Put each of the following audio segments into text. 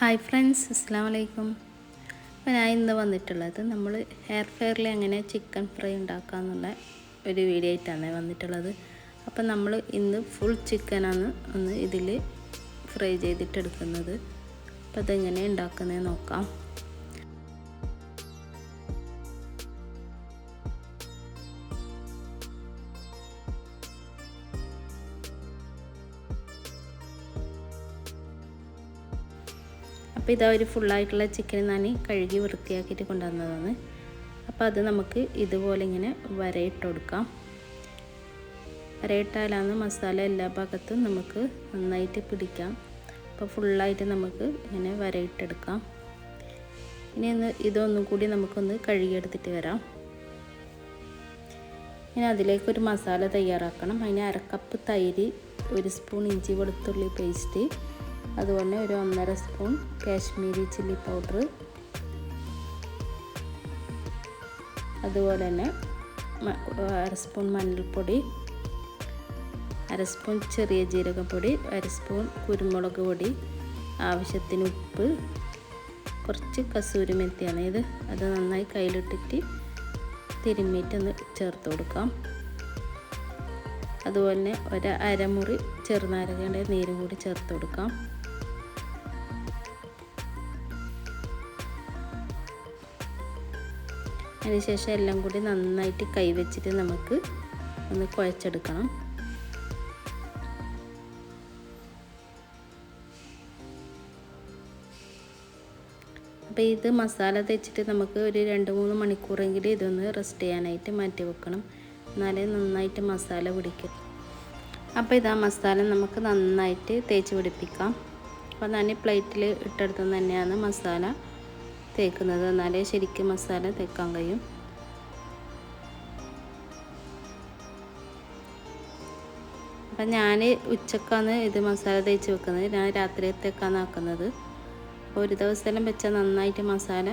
Hi friends അസ്സാം വലൈക്കും അപ്പോൾ ഞാൻ ഇന്ന് വന്നിട്ടുള്ളത് നമ്മൾ ഹെയർ ഫെയറിൽ എങ്ങനെ ചിക്കൻ ഫ്രൈ ഉണ്ടാക്കാമെന്നുള്ള ഒരു വീഡിയോ ആയിട്ടാണ് വന്നിട്ടുള്ളത്. അപ്പോൾ നമ്മൾ ഇന്ന് ഫുൾ ചിക്കനാണ് ഒന്ന് ഇതിൽ ഫ്രൈ ചെയ്തിട്ടെടുക്കുന്നത്. അപ്പോൾ അതെങ്ങനെ ഉണ്ടാക്കുന്നത് നോക്കാം. അപ്പോൾ ഇതാ ഒരു ഫുള്ളായിട്ടുള്ള ചിക്കൻ ഞാൻ കഴുകി വൃത്തിയാക്കിയിട്ട് കൊണ്ടുവന്നതാണ്. അപ്പോൾ അത് നമുക്ക് ഇതുപോലെ ഇങ്ങനെ വരയിട്ട് കൊടുക്കാം. വരയിട്ടാലാണ് മസാല എല്ലാ ഭാഗത്തും നമുക്ക് നന്നായിട്ട് പിടിക്കാം. അപ്പോൾ ഫുള്ളായിട്ട് നമുക്ക് ഇങ്ങനെ വരയിട്ടെടുക്കാം. ഇനി ഒന്ന് ഇതൊന്നും കൂടി നമുക്കൊന്ന് കഴുകിയെടുത്തിട്ട് വരാം. ഇനി അതിലേക്കൊരു മസാല തയ്യാറാക്കണം. അതിന് അരക്കപ്പ് തൈര് ഒരു സ്പൂൺ ഇഞ്ചി വെളുത്തുള്ളി പേസ്റ്റ് അതുപോലെ ഒരു ഒന്നര സ്പൂൺ കാശ്മീരി ചില്ലി പൗഡർ. അതുപോലെ തന്നെ അര സ്പൂൺ മഞ്ഞൾപ്പൊടി അര സ്പൂൺ ചെറിയ ജീരകപ്പൊടി അര സ്പൂൺ കുരുമുളക് പൊടി ആവശ്യത്തിന് ഉപ്പ് കുറച്ച് കസൂരി മെത്തിയാണ് ഇത്. അത് നന്നായി കയ്യിലിട്ടിട്ട് തിരുമ്മിയിട്ടൊന്ന് ചേർത്ത് കൊടുക്കാം. അതുപോലെ തന്നെ ഒരു അരമുറി ചെറുനാരകയുടെ നീര് കൂടി ചേർത്ത് കൊടുക്കാം. അതിനുശേഷം എല്ലാം കൂടി നന്നായിട്ട് കൈവച്ചിട്ട് നമുക്ക് ഒന്ന് കുഴച്ചെടുക്കണം. അപ്പോൾ ഇത് മസാല തേച്ചിട്ട് നമുക്ക് ഒരു രണ്ട് മൂന്ന് മണിക്കൂറെങ്കിലും ഇതൊന്ന് റെസ്റ്റ് ചെയ്യാനായിട്ട് മാറ്റി വെക്കണം. എന്നാലേ നന്നായിട്ട് മസാല പിടിക്കും. അപ്പോൾ ഇതാ മസാല നമുക്ക് നന്നായിട്ട് തേച്ച് പിടിപ്പിക്കാം. അപ്പോൾ ഞാൻ പ്ലേറ്റിൽ ഇട്ടെടുത്ത് തന്നെയാണ് മസാല. തേക്കുന്നത്. എന്നാലേ ശരിക്കും മസാല തേക്കാൻ കഴിയും. അപ്പം ഞാൻ ഉച്ചക്കാണ് ഇത് മസാല തേച്ച് വെക്കുന്നത്. ഞാൻ രാത്രിയത്തേക്കാണ് ആക്കുന്നത്. ഒരു ദിവസമെല്ലാം വെച്ചാൽ നന്നായിട്ട് മസാല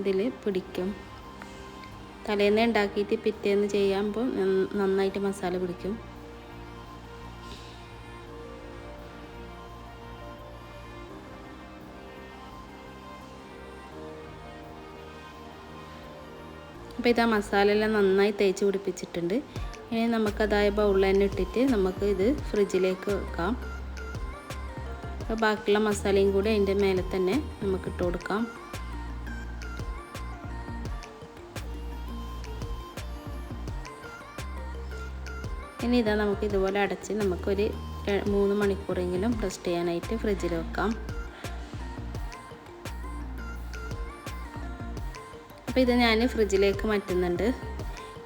ഇതിൽ പിടിക്കും. തലേന്ന് ഉണ്ടാക്കിയിട്ട് പിറ്റേന്ന് ചെയ്യുമ്പോൾ നന്നായിട്ട് മസാല പിടിക്കും. അപ്പോൾ ഇത് മസാലയെല്ലാം നന്നായി തേച്ച് പിടിപ്പിച്ചിട്ടുണ്ട്. ഇനി നമുക്കതായ ബൗളിൽ തന്നെ ഇട്ടിട്ട് നമുക്ക് ഇത് ഫ്രിഡ്ജിലേക്ക് വെക്കാം. അപ്പോൾ ബാക്കിയുള്ള മസാലയും കൂടി അതിന്റെ മേലെ തന്നെ നമുക്ക് ഇട്ട് കൊടുക്കാം. ഇനി ഇതാ നമുക്ക് ഇതുപോലെ അടച്ച് നമുക്കൊരു മൂന്ന് മണിക്കൂറെങ്കിലും റെസ്റ്റ് ചെയ്യാനായിട്ട് ഫ്രിഡ്ജിൽ വെക്കാം. അപ്പോൾ ഇത് ഞാൻ ഫ്രിഡ്ജിലേക്ക് മാറ്റുന്നുണ്ട്.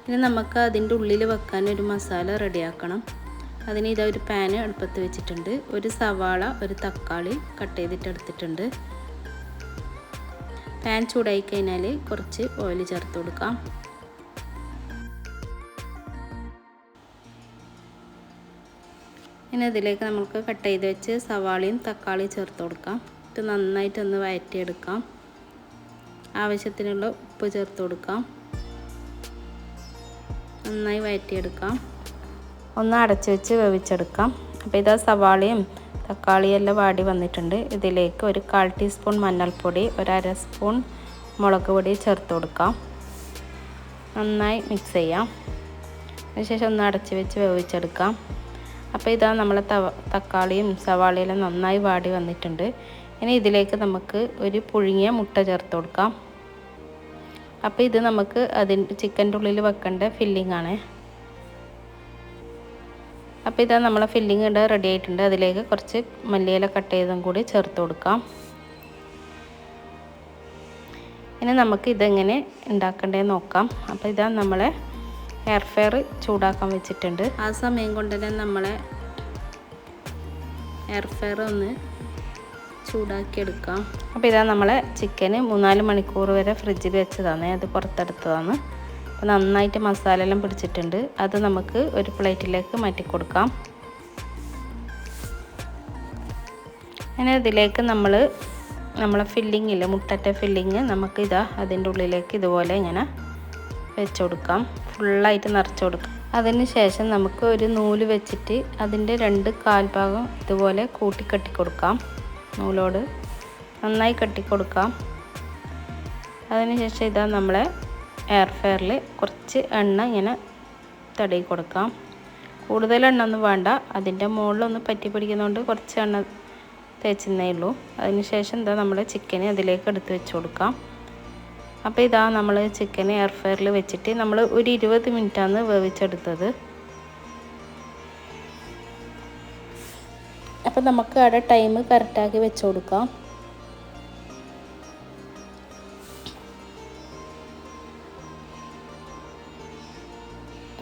ഇനി നമുക്ക് അതിന്റെ ഉള്ളിൽ വെക്കാൻ ഒരു മസാല റെഡിയാക്കണം. അതിന് ഇതാ ഒരു പാന് അടുപ്പത്ത് വെച്ചിട്ടുണ്ട്. ഒരു സവാള ഒരു തക്കാളി കട്ട് ചെയ്തിട്ട് എടുത്തിട്ടുണ്ട്. പാൻ ചൂടായി കഴിഞ്ഞാൽ കുറച്ച് ഓയിൽ ചേർത്ത് കൊടുക്കാം. ഇനി അതിലേക്ക് നമുക്ക് കട്ട് ചെയ്ത് വെച്ച് സവാളയും തക്കാളിയും ചേർത്ത് കൊടുക്കാം. ഇത് നന്നായിട്ടൊന്ന് വഴറ്റിയെടുക്കാം ആവശ്യത്തിനുള്ള ഉപ്പ് ചേർത്ത് കൊടുക്കാം. നന്നായി വഴറ്റിയെടുക്കാം ഒന്ന് അടച്ച് വെച്ച് വേവിച്ചെടുക്കാം. അപ്പോൾ ഇതാ സവാളയും തക്കാളിയും എല്ലാം വാടി വന്നിട്ടുണ്ട്. ഇതിലേക്ക് ഒരു കാൽ ടീസ്പൂൺ മഞ്ഞൾപ്പൊടി ഒരു അര സ്പൂൺ മുളക് പൊടി ചേർത്ത് കൊടുക്കാം. നന്നായി മിക്സ് ചെയ്യാം. അതിനുശേഷം ഒന്ന് അടച്ച് വെച്ച് വേവിച്ചെടുക്കാം. അപ്പോൾ ഇതാ നമ്മളെ തവ തക്കാളിയും സവാളയെല്ലാം നന്നായി വാടി വന്നിട്ടുണ്ട്. ഇനി ഇതിലേക്ക് നമുക്ക് ഒരു പുഴുങ്ങിയ മുട്ട ചേർത്ത് കൊടുക്കാം. അപ്പോൾ ഇത് നമുക്ക് അതിന്റെ ചിക്കന്റെ ഉള്ളിൽ വെക്കേണ്ട ഫില്ലിംഗ് ആണ്. അപ്പോൾ ഇതാ നമ്മളെ ഫില്ലിംഗ് ഇവിടെ റെഡി ആയിട്ടുണ്ട്. അതിലേക്ക് കുറച്ച് മല്ലിയില കട്ട് ചെയ്തും കൂടി ചേർത്ത് കൊടുക്കാം. ഇനി നമുക്ക് ഇതെങ്ങനെ ഉണ്ടാക്കണ്ടേ നോക്കാം. അപ്പോൾ ഇതാ നമ്മളെ എയർ ഫെയർ ചൂടാക്കാൻ വെച്ചിട്ടുണ്ട്. ആ സമയം കൊണ്ട് തന്നെ നമ്മളെ എയർ ഫെയർ ഒന്ന് ചൂടാക്കിയെടുക്കാം. അപ്പോൾ ഇതാ നമ്മൾ ചിക്കന് മൂന്നാൽ മണിക്കൂർ വരെ ഫ്രിഡ്ജിൽ വെച്ചതാണ്. അത് പുറത്തെടുത്തതാണ്. അപ്പോൾ നന്നായിട്ട് മസാല എല്ലാം പിടിച്ചിട്ടുണ്ട്. അത് നമുക്ക് ഒരു പ്ലേറ്റിലേക്ക് മാറ്റി കൊടുക്കാം അങ്ങനെ ഇതിലേക്ക് നമ്മൾ നമ്മളെ ഫില്ലിങ്ങിൽ മുട്ടറ്റ ഫില്ലിങ് നമുക്ക് ഇതാ അതിന്റെ ഉള്ളിലേക്ക് ഇതുപോലെ ഇങ്ങനെ വെച്ച് കൊടുക്കാം ഫുള്ളായിട്ട് നിറച്ച് കൊടുക്കാം അതിന് ശേഷം നമുക്ക് ഒരു നൂൽ വെച്ചിട്ട് അതിന്റെ രണ്ട് കാൽഭാഗം ഇതുപോലെ കൂട്ടിക്കെട്ടി കൊടുക്കാം നൂലോട് നന്നായി കെട്ടിക്കൊടുക്കാം. അതിനുശേഷം ഇതാ നമ്മളെ എയർ ഫെയറിൽ കുറച്ച് എണ്ണ ഇങ്ങനെ തടയി കൊടുക്കാം കൂടുതൽ എണ്ണ ഒന്നും വേണ്ട. അതിന്റെ മുകളിലൊന്ന് പറ്റി പിടിക്കുന്നതുകൊണ്ട് കുറച്ച് എണ്ണ തേച്ചെന്നേ ഉള്ളൂ. അതിനുശേഷം എന്താ നമ്മൾ ചിക്കന് അതിലേക്ക് എടുത്ത് വെച്ച് കൊടുക്കാം. അപ്പോൾ ഇതാ നമ്മൾ ചിക്കൻ എയർ ഫെയറിൽ വെച്ചിട്ട് നമ്മൾ ഒരു ഇരുപത് മിനിറ്റാണ് വേവിച്ചെടുത്തത്. അപ്പോൾ നമുക്ക് അവിടെ ടൈം കറക്റ്റാക്കി വെച്ച് കൊടുക്കാം.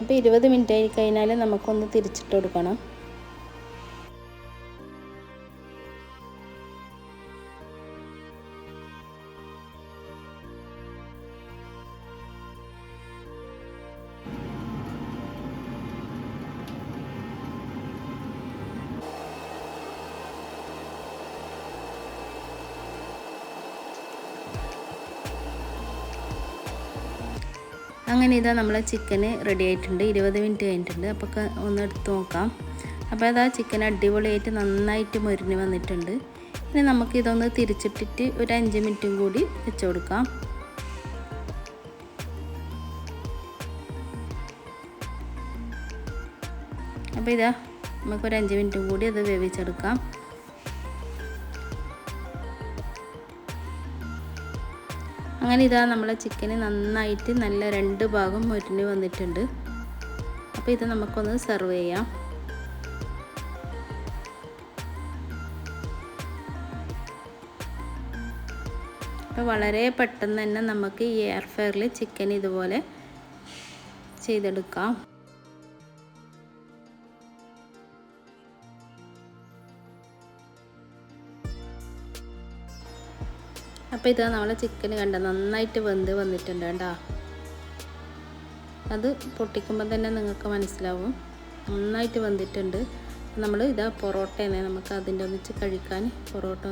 അപ്പോൾ ഇരുപത് മിനിറ്റ് ആയി കഴിഞ്ഞാൽ നമുക്കൊന്ന് തിരിച്ചിട്ട് കൊടുക്കണം. അങ്ങനെ ഇതാ നമ്മളെ ചിക്കന് റെഡി ആയിട്ടുണ്ട്. ഇരുപത് മിനിറ്റ് കഴിഞ്ഞിട്ടുണ്ട്. അപ്പോൾ ഒന്ന് എടുത്ത് നോക്കാം. അപ്പോൾ അതാ ചിക്കൻ അടിപൊളിയായിട്ട് നന്നായിട്ട് മുരിഞ്ഞ് വന്നിട്ടുണ്ട്. ഇനി നമുക്ക് ഇതൊന്ന് തിരിച്ചിട്ടിട്ട് ഒരു അഞ്ച് മിനിറ്റും കൂടി വെച്ച് കൊടുക്കാം. അപ്പോൾ ഇതാ നമുക്കൊരു അഞ്ച് മിനിറ്റും കൂടി അത് വേവിച്ചെടുക്കാം. അങ്ങനെ ഇതാ നമ്മളെ ചിക്കന് നന്നായിട്ട് നല്ല രണ്ട് ഭാഗം മൊരിഞ്ഞ് വന്നിട്ടുണ്ട്. അപ്പോൾ ഇത് നമുക്കൊന്ന് സെർവ് ചെയ്യാം. അപ്പോൾ വളരെ പെട്ടെന്ന് തന്നെ നമുക്ക് ഈ എയർ ഫെയറിൽ ചിക്കൻ ഇതുപോലെ ചെയ്തെടുക്കാം. അപ്പോൾ ഇത് നമ്മളെ ചിക്കൻ കണ്ട? നന്നായിട്ട് വെന്ത് വന്നിട്ടുണ്ട് കേട്ടോ അത് പൊട്ടിക്കുമ്പോൾ തന്നെ നിങ്ങൾക്ക് മനസ്സിലാവും. നന്നായിട്ട് വെന്തിട്ടുണ്ട് നമ്മൾ ഇതാ പൊറോട്ടയാണ് നമുക്ക് അതിന്റെ ഒന്നിച്ച് കഴിക്കാൻ പൊറോട്ട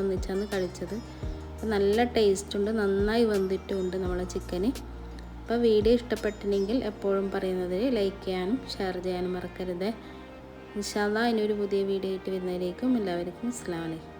ഒന്നിച്ചാണ് കഴിച്ചത്. നല്ല ടേസ്റ്റ് ഉണ്ട് നന്നായി വന്നിട്ടുമുണ്ട് നമ്മളെ ചിക്കന് അപ്പോൾ വീഡിയോ ഇഷ്ടപ്പെട്ടിട്ടുണ്ടെങ്കിൽ എപ്പോഴും പറയുന്നത് ലൈക്ക് ചെയ്യാനും ഷെയർ ചെയ്യാനും മറക്കരുത്. ഇൻഷാല്ല ഒരു പുതിയ വീഡിയോ ആയിട്ട് വരുന്നതിലേക്കും എല്ലാവർക്കും അസ്സാം വലൈക്കും